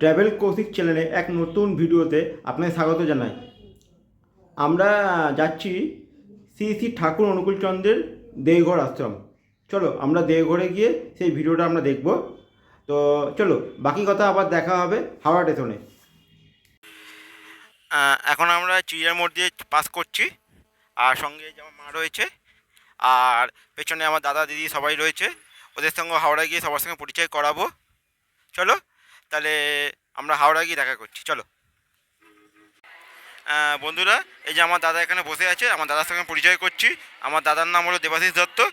Travel Kaushik চ্যানেলে এক নতুন ভিডিওতে আপনাকে স্বাগত জানাই। আমরা যাচ্ছি শ্রী শ্রী ঠাকুর অনুকূল চন্দ্রের দেওঘর আশ্রম। চলো আমরা দেওঘরে গিয়ে সেই ভিডিওটা আমরা দেখব। তো চলো, বাকি কথা আবার দেখা হবে হাওড়া স্টেশনে। এখন আমরা চিড়িয়ার মোড় দিয়ে পাস করছি। আর সঙ্গে যে আমার মা রয়েছে, আর পেছনে আমার দাদা, দিদি সবাই রয়েছে। ওদের সঙ্গে হাওড়া গিয়ে সবার সঙ্গে পরিচয় করাবো। চলো। তাহলে আমরা হাওড়া গিয়ে দেখা করছি, চলো। বন্ধুরা, এই যে আমার দাদা এখানে বসে আছে, আমার দাদার সঙ্গে পরিচয় করছি। আমার দাদার নাম হলো দেবাশিস দত্ত।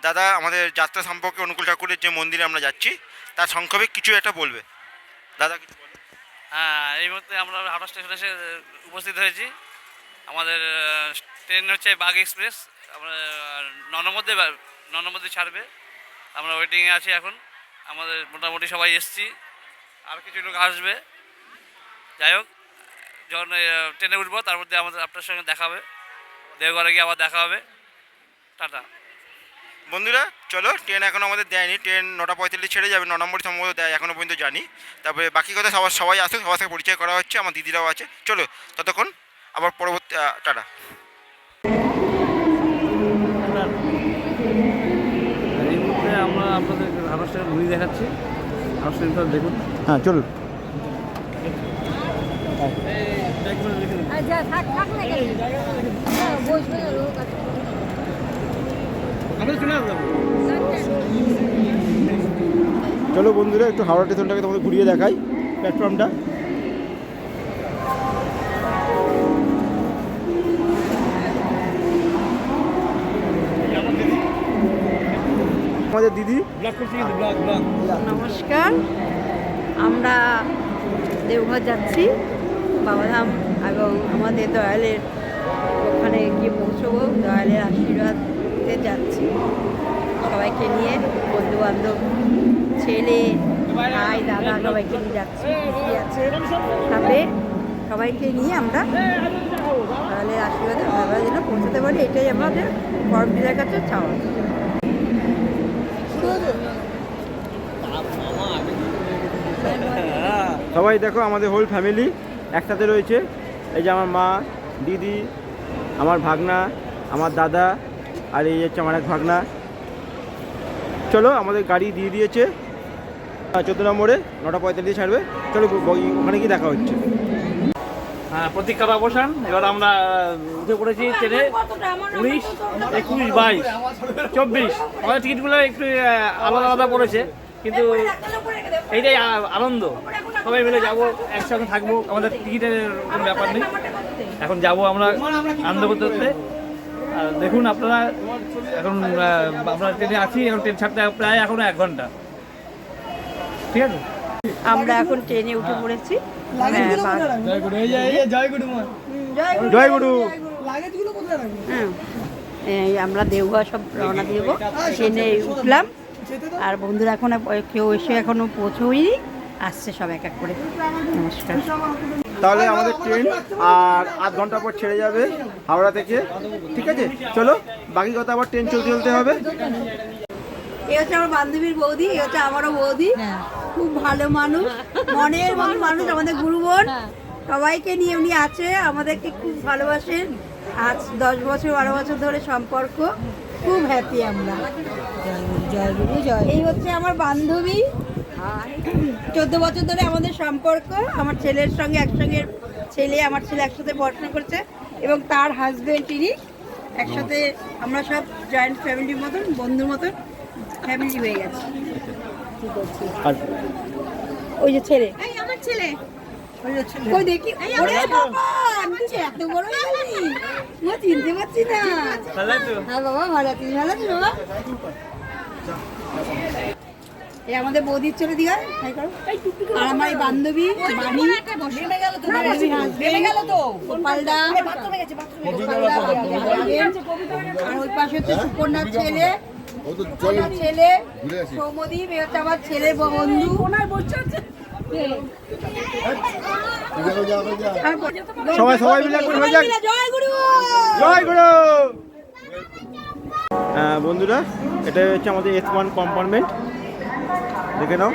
দাদা আমাদের যাত্রা সম্পর্কে অনুকূল ঠাকুরের যে মন্দিরে আমরা যাচ্ছি, তার সংক্ষেপে কিছু একটা বলবে। দাদা, কিছু হ্যাঁ এই মুহূর্তে আমরা হাওড়া স্টেশনে এসে উপস্থিত হয়েছি। আমাদের ট্রেন হচ্ছে বাঘ এক্সপ্রেস। আমরা নটার মধ্যে বা- মধ্যে ছাড়বে। আমরা ওয়েটিংয়ে আছি এখন। আমাদের মোটামুটি সবাই এসছি। আর কিছু লোক আসবে। যাই হোক যখন ট্রেনে উঠবো তার মধ্যে আমাদের আপনার সঙ্গে দেখা হবে। দেওঘরে গিয়ে আবার দেখা হবে। টাটা। বন্ধুরা চলো ট্রেন এখনও আমাদের দেয়নি। ট্রেন নটা পঁয়তাল্লিশ ছেড়ে যাবে ন নম্বরই সম্ভবত দেয় এখনও পর্যন্ত জানি। তারপরে বাকি কথা সবার সবাই আসুক সবার সাথে পরিচয় করা হচ্ছে আমার দিদিরাও আছে। চলো ততক্ষণ আবার পরবর্তী টাটা। আমরা আপনাদের স্টেশন ঘুরিয়ে দেখাচ্ছি। দেখুন। হ্যাঁ চলুন। আচ্ছা হ্যাঁ, চলো বন্ধুরা একটু হাওড়া স্টেশনটাকে তোমাদের ঘুরিয়ে দেখাই প্ল্যাটফর্মটা। আমাদের দিদি। নমস্কার। আমরা দেওঘর যাচ্ছি। বাবাধাম এবং আমাদের দয়ালের ওখানে গিয়ে পৌঁছবো। দয়ালের আশীর্বাদে যাচ্ছি। সবাইকে নিয়ে বন্ধু বান্ধব ছেলে ভাই দাদা সবাইকে নিয়ে যাচ্ছি। আছে সাথে সবাইকে নিয়ে আমরা দয়ালের আশীর্বাদে ভালো যেন পৌঁছাতে পারি। এটাই আমাদের কর্মীদের কাছে চাওয়া। সবাই দেখো, আমাদের হোল ফ্যামিলি একসাথে রয়েছে। এই যে আমার মা, দিদি, আমার ভাগনা, আমার দাদা, আর এই হচ্ছে আমার এক ভাগনা। চলো, আমাদের গাড়ি দিয়ে দিয়েছে। চোদ্দ নম্বরে নটা পঁয়তাল্লিশ ছাড়বে। চলো, ওখানে গিয়ে দেখা হচ্ছে। হ্যাঁ প্রতীক্ষার অবসান। এবার আমরা উঠে পড়েছি ট্রেনে। উনিশ, একুশ, বাইশ, চব্বিশ। আমাদের টিকিটগুলো একটু আলাদা আলাদা পড়েছে, কিন্তু এইটাই আনন্দ। সবাই মিলে যাব একসঙ্গে থাকব। আমাদের টিকিটের কোনো ব্যাপার নেই। এখন যাব আমরা আনন্দ করতে করতে দেখুন আপনারা, এখন আমরা ট্রেনে আছি, এখন ট্রেন ছাড়তে প্রায় এখনও এক ঘণ্টা। ঠিক আছে? আমরা এখন ট্রেনে উঠে পড়েছি। হ্যাঁ, হ্যাঁ। এই আমরা দেওঘর সব রওনা দিব। ট্রেনে উঠলাম। আর বন্ধুরা এখন কেউ এসে এখনও পৌঁছয়নি। আসছে সব এক এক করে। নমস্কার। তাহলে আমাদের ট্রেন আর আধ ঘণ্টা পর ছেড়ে যাবে হাওড়া থেকে। ঠিক আছে? চলো বাকি কথা আবার ট্রেন চলতে চলতে হবে। এ হচ্ছে আমার বান্ধবীর বৌদি এ হচ্ছে আমারও বৌদি। খুব ভালো মানুষ মনের মতো মানুষ আমাদের গুরু বোন সবাইকে নিয়ে উনি আছে আমাদেরকে খুব ভালোবাসেন। আজ দশ বছর বারো বছর ধরে সম্পর্ক। খুব হ্যাপি আমরা। জয় গুরু জয় এই হচ্ছে আমার বান্ধবী। চোদ্দ বছর ধরে আমাদের সম্পর্ক। আমার ছেলের সঙ্গে একসঙ্গে ছেলে আমার ছেলে একসাথে পড়াশোনা করছে এবং তার হাজবেন্ড তিনি একসাথে আমরা সব জয়েন্ট ফ্যামিলির মতন বন্ধুর মতন ফ্যামিলি হয়ে গেছে। আর ওই যে ছেলে। আমার ছেলে। ওই দেখি? ওরে বাবা! আমি তো এত বড় হয়ে মা চিনতে পারছি না। হ্যাঁ বাবা ভালো আছিস ভালো আছিস বাবা? এই আমাদের বৌদির ছেলে দিঘা। তাই করো। আর আমার এই বান্ধবী গোপালদা। গোপালদা, আর ওই পাশে হচ্ছে সুকন্যার ছেলে। সুকন্যার ছেলে। সৌমদীপ এ হচ্ছে আমার ছেলে বন্ধু। সবাই সবাই মিলে হয়ে যাক। জয় গুরু! জয় গুরু! বন্ধুরা এটা হচ্ছে আমাদের এস ওয়ান কম্পার্টমেন্ট দেখে নাও।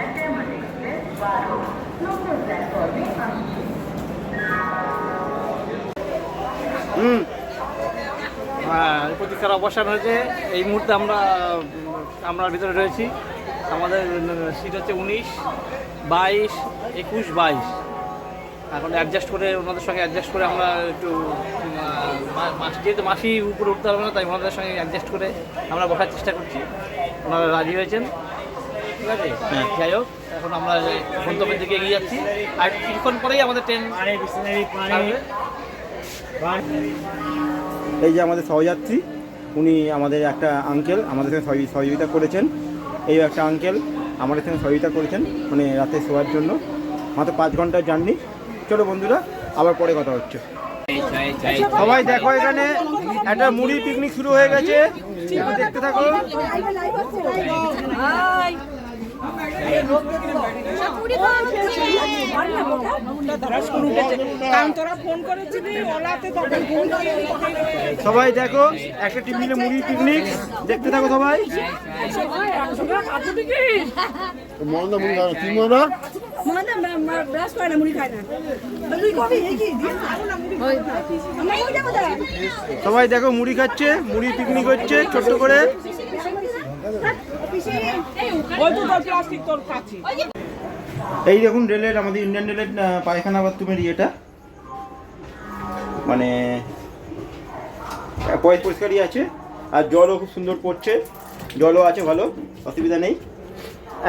হুম। প্রতীক্ষার অবসান হয়েছে। এই মুহূর্তে আমরা আমরা ভিতরে রয়েছি। আমাদের সিট হচ্ছে উনিশ বাইশ একুশ বাইশ। এখন অ্যাডজাস্ট করে ওনাদের সঙ্গে অ্যাডজাস্ট করে আমরা একটু মাস যেহেতু মাসি উপরে উঠতে পারবে না তাই ওনাদের সঙ্গে অ্যাডজাস্ট করে আমরা বসার চেষ্টা করছি। ওনারা রাজি হয়েছেন। ঠিক আছে? হ্যাঁ। যাই হোক এখন আমরা গন্তব্যের দিকে এগিয়ে যাচ্ছি। আর কিছুক্ষণ পরেই আমাদের ট্রেন। এই যে আমাদের সহযাত্রী, উনি আমাদের একটা আঙ্কেল আমাদের সঙ্গে সহযোগি- সহযোগিতা করেছেন। এই একটা আঙ্কেল আমাদের সঙ্গে সহযোগিতা করেছেন মানে রাতে শোয়ার জন্য। মাত্র পাঁচ ঘণ্টার জার্নি। চলো বন্ধুরা, আবার পরে কথা হচ্ছে। সবাই দেখো এখানে, একটা মুড়ি পিকনিক শুরু হয়ে গেছে। দেখতে থাকো। সবাই দেখো, একটা টিফিনে মুড়ি পিকনিক দেখতে থাকো সবাই। সবাই দেখো, মুড়ি খাচ্ছে, মুড়ি পিকনিক হচ্ছে, ছোট্ট করে। এই দেখুন রেলের, আমাদের ইন্ডিয়ান রেলের পায়খানা বাথরুমের ইয়েটা। মানে পরিষ্কারই আছে, আর জলও খুব সুন্দর পড়ছে, জলও আছে ভালো, অসুবিধা নেই।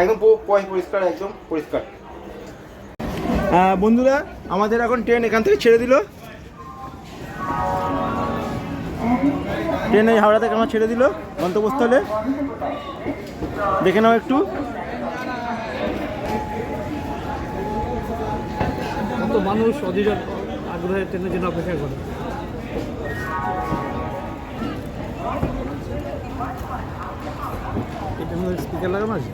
একদম পুরো পরিষ্কার, একদম পরিষ্কার। বন্ধুরা, আমাদের এখন ট্রেন এখান থেকে ছেড়ে দিল। ট্রেন এই হাওড়া থেকে আমার ছেড়ে দিল গন্তব্যস্থলে? দেখে নাও একটু। কত মানুষ অধীর আগ্রহে ট্রেনের জন্য অপেক্ষা করে। এটা আমাদের স্পিকার লাগানো আছে?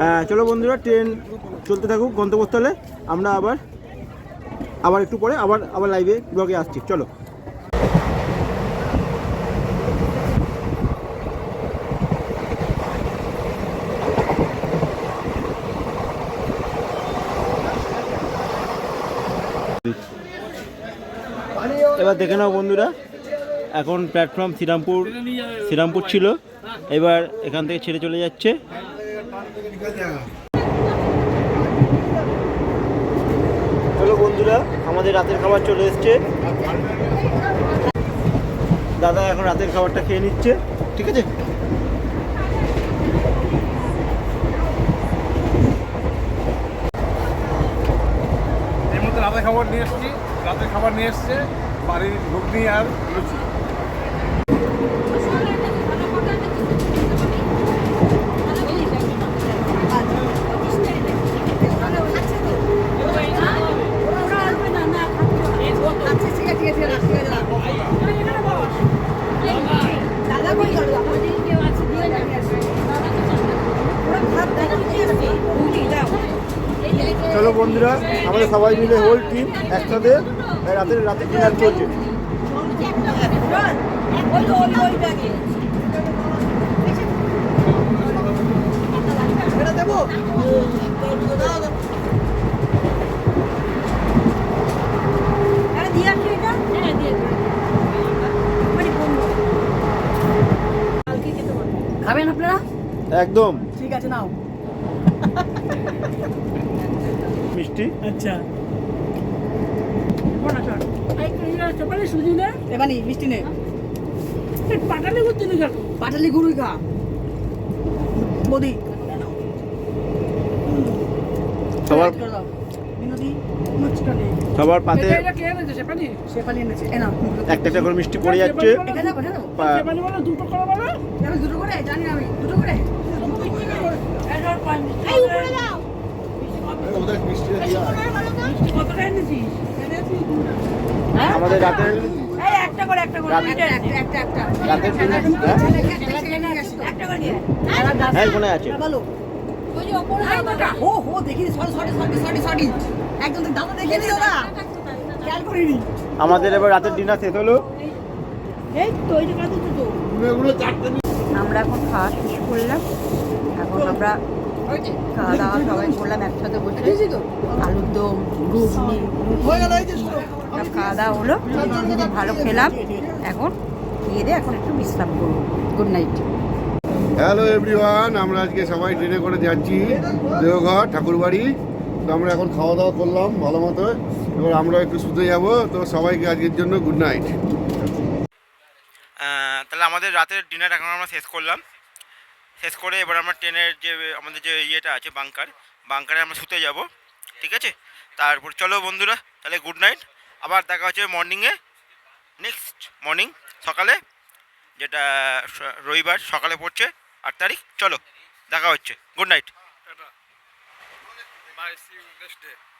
হ্যাঁ চলো বন্ধুরা ট্রেন চলতে থাকুক গন্তব্যস্থলে। আমরা আবার আবার একটু পরে আবার আবার লাইভে ব্লগে আসছি। চলো। এবার দেখে নাও বন্ধুরা, এখন প্ল্যাটফর্ম শ্রীরামপুর শ্রীরামপুর ছিল। এবার এখান থেকে ছেড়ে চলে যাচ্ছে চলো বন্ধুরা, আমাদের রাতের খাবার চলে এসছে। দাদা এখন রাতের খাবারটা খেয়ে নিচ্ছে, ঠিক আছে? রাতের খাবার নিয়ে এসছি, রাতের খাবার নিয়ে এসছে, বাড়ির ঘুগনি আর লুচি দাদা কই গেল ওরা ভাত দাদা কি আছে মুড়ি দাও চলো বন্ধুরা আমাদের সবাই মিলে হোল টিম একসাথে রাতের রাতে ডিনার চলছে খাবেন আপনারা? একদম। ঠিক আছে নাও। মিষ্টি? আচ্ছা। মিষ্টি নে। পাটালি করতে নি কাকু পাটালি খা। বদি। সবার বিনোদি মুচকা নে। সবার পাতে একটা একটা করে মিষ্টি পড়ে যাচ্ছে। আমাদের রাতের এই একটা করে একটা করে। রাত- একটা একটা একটা একটা। রাতের ডিনার হ্যাঁ? একটা করে নিয়ে হ্যাঁ? আছে। বলো। ও হো দেখি sorry sorry sorry sorry sorry. একদম দাদা দেখে নি। দাদা খেয়াল করিনি। আমাদের এবার রাতের ডিনার শেষ হলো। এই তো ওই যে তো আমরা এখন খাওয়া শেষ করলাম। এখন আমরা খাওয়া দাওয়া সবাই করলাম একসাথে বসে আলুর দম ঘুগনি খাওয়া দাওয়া হলো। ভালো খেলাম। এখন খেয়ে দিয়ে এখন একটু বিশ্রাম করব। গুড নাইট হ্যালো এভরিওয়ান আমরা আজকে সবাই ট্রেনে করে যাচ্ছি। দেওঘর ঠাকুরবাড়ি। তো আমরা এখন খাওয়া দাওয়া করলাম ভালো মতো। এবার আমরা একটু শুতে যাব। তো সবাইকে আজকের জন্য গুড নাইট তাহলে আমাদের রাতের ডিনার এখন আমরা শেষ করলাম। শেষ করে এবার আমরা ট্রেনের যে, আমাদের যে ইয়েটা আছে বাংকার বাংকারে আমরা শুতে যাব। ঠিক আছে? তারপর চলো বন্ধুরা, তাহলে গুড নাইট আবার দেখা হচ্ছে মর্নিংয়ে নেক্সট মর্নিং সকালে, যেটা রবিবার, সকালে পড়ছে আট তারিখ। চলো, দেখা হচ্ছে। Good night I see you next day.